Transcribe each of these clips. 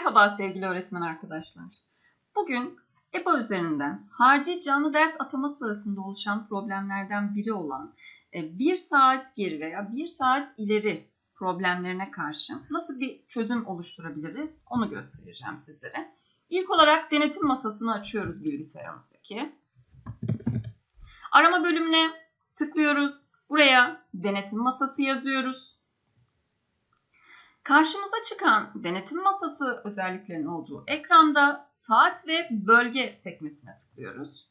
Merhaba sevgili öğretmen arkadaşlar. Bugün EBA üzerinden harcı canlı ders atama sırasında oluşan problemlerden biri olan e, bir saat geri veya bir saat ileri problemlerine karşı nasıl bir çözüm oluşturabiliriz onu göstereceğim sizlere. İlk olarak denetim masasını açıyoruz bilgisayarımızdaki. Arama bölümüne tıklıyoruz. Buraya denetim masası yazıyoruz. Karşımıza çıkan denetim masası özelliklerinin olduğu ekranda saat ve bölge sekmesine tıklıyoruz.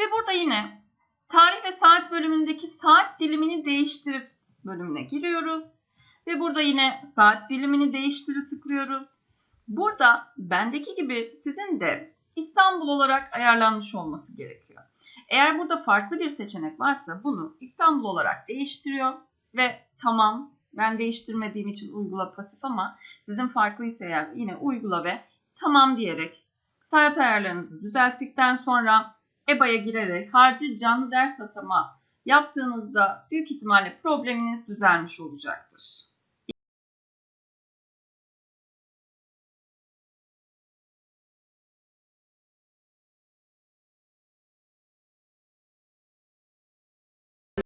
Ve burada yine tarih ve saat bölümündeki saat dilimini değiştir bölümüne giriyoruz. Ve burada yine saat dilimini değiştiri tıklıyoruz. Burada bendeki gibi sizin de İstanbul olarak ayarlanmış olması gerekiyor. Eğer burada farklı bir seçenek varsa bunu İstanbul olarak değiştiriyor ve tamam ben değiştirmediğim için uygula pasif ama sizin farklıysa eğer yine uygula ve tamam diyerek saat ayarlarınızı düzelttikten sonra EBA'ya girerek harcı canlı ders atama yaptığınızda büyük ihtimalle probleminiz düzelmiş olacaktır.